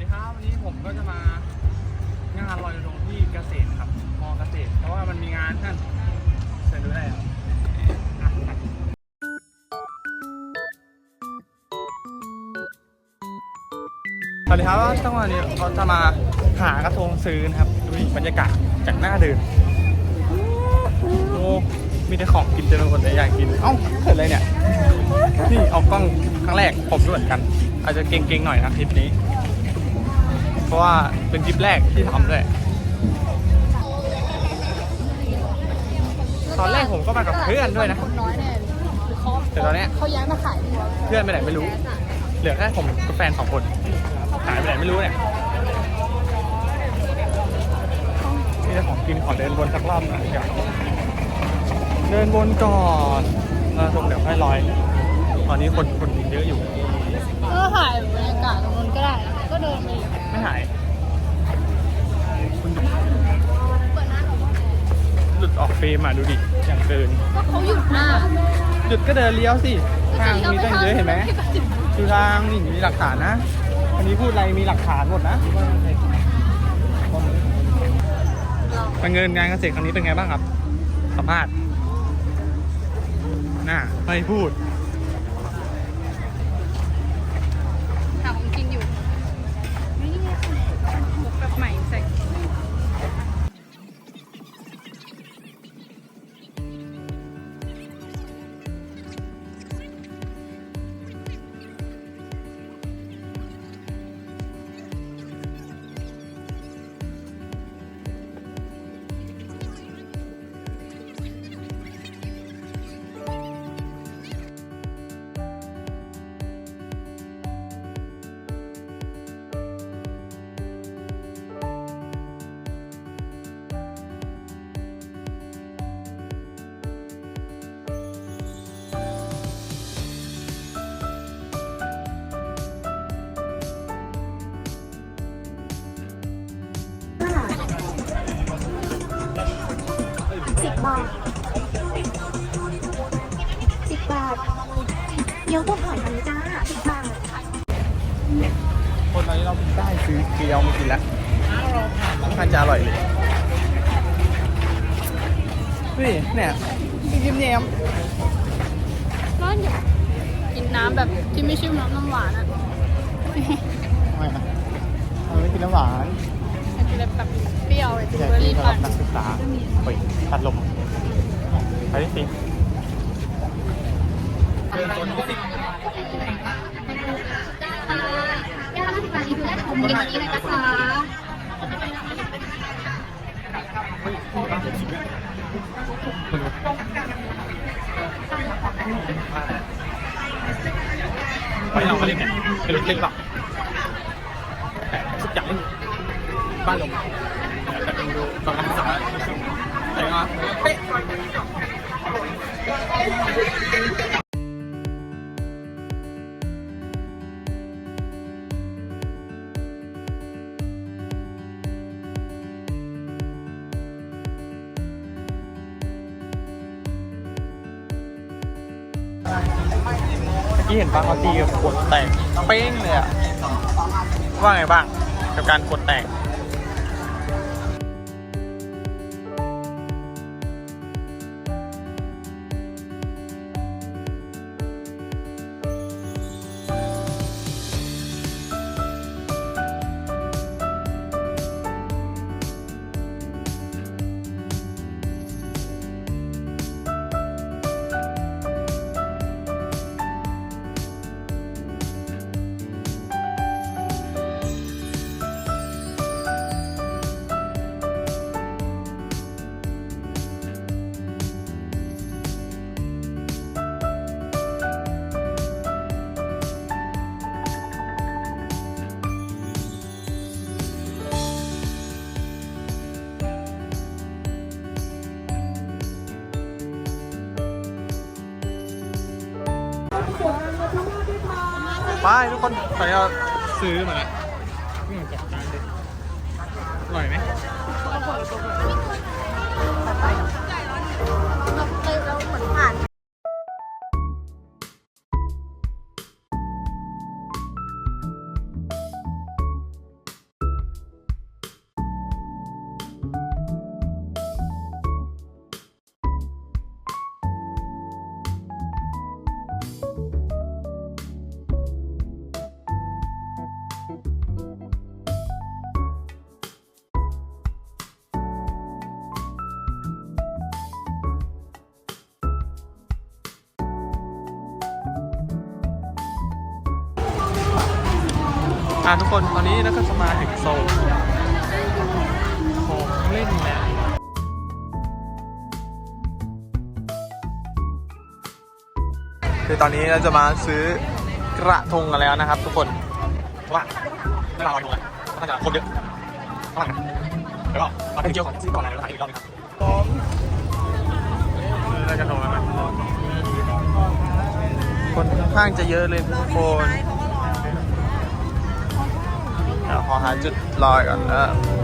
ดีครับวันนี้ผมก็จะมางานลอยกระทงที่เกษตรครับมอเกษตร เพราะว่ามันมีงานนั่นเชิญดูได้ครับสวัสดีครับจังวะนี้เราจะมาหากระทงซื้อนะครับดูดิบรรยากาศจากหน้าเดินโอ้มีแต่ของกินเต็มไปหมดเลยอยากกินเอ้าเกิดอะไรเนี่ยนี่เอากล้องครั้งแรกผมด้วยกัน อาจจะเก่งๆหน่อยนะคลิปนี้ เพราะว่าเป็นคลิปแรกที่ทำด้วย ตอนแรกผมก็มากับเพื่อนด้วยนะ คนน้อยแน่แต่ตอนเนี้ยเขาย้ายมาขายดีกว่าเพื่อนไปไหนไม่รู้ เหลือแค่ผมกับแฟนสองคนหายไปไหนไม่รู้เนี่ยนี่จะของกินขอเดินวนสักรอบนะเดี๋ยวเดินวนก่อนแล้วตรงเดี๋ยวค่อยลอย ตอนนี้คนคนเยอะอยู่ ก็ถ่ายบรรยากาศตรงนู้นก็ได้ ก็เดินไป หายเปิดหน้าหน่อยหลุดออกเฟรมอะดูดิ อย่างเกิน ก็เขาหยุดหน้าหยุดก็เดินเลี้ยวสิ ทางมีตั้งเยอะเห็นไหมดูทางนี่มีหลักฐานนะอันนี้พูดอะไรมีหลักฐานหมดนะการเงินงานเกษตรครั้งนี้เป็นไงบ้างครับ สัมภาษณ์น่าไม่พูด บบาทสิบบาทเดี๋ยวพวกหอยมันจ้าสิบบาทคนตอนนี้เราได้ซื้อเกี๊ยวมากินแล้วค่อนข้างจะอร่อยเลยนี่เนี่ยยิ้มแย้มร้อนอยู่กินน้ำแบบที่ไม่ใช่น้ำน้ำหวานอะทำไมนะทำไมไม่กินน้ำหวาน มันจะแบบเปรี้ยวไอ้อยากเบอร์กินรี่สำหรัปั่บนนักศึกษาเฮ้ยพัดลมไปดิสิเดินต้นสิย่าสิบบาทนี่คือได้ผมกินนี้เลยนะคะไปเราก็เล่นเนี่ยเป็นเล่นหรอกแต่สุดอย่าง บ้านลมเดี๋ยวจะดูดูตอนนักศึกษาแต่ว่าเป๊ะเมื่เห็นปลาเขาตีกับขวดแตกเป้งเลยอะว่าไงบ้างกับการขวดแตก ไปทุกคนตอนนี้เราซื้อมาแล้วนี่เหมือนกับจานเลยอร่อยไหม อ่าทุกคนตอนนี้เราก็จะมาถึงโซนของเล่นแล้วคือตอนนี้เราจะมาซื้อกระทงกันแล้วนะครับ ทุกคนเพราะว่าไม่เราดูนะน่าจะคนเยอะมากนะแล้วก็มาเป็เกี่ยวของซื้อก่อนอะไรแล้วถ่ายอีกรอบนึงครับเราจะโทรไหมคนค่อนข้างจะเยอะเลยทุกคน เดี๋ยว ขอหาจุดลอยก่อนนะเร็ว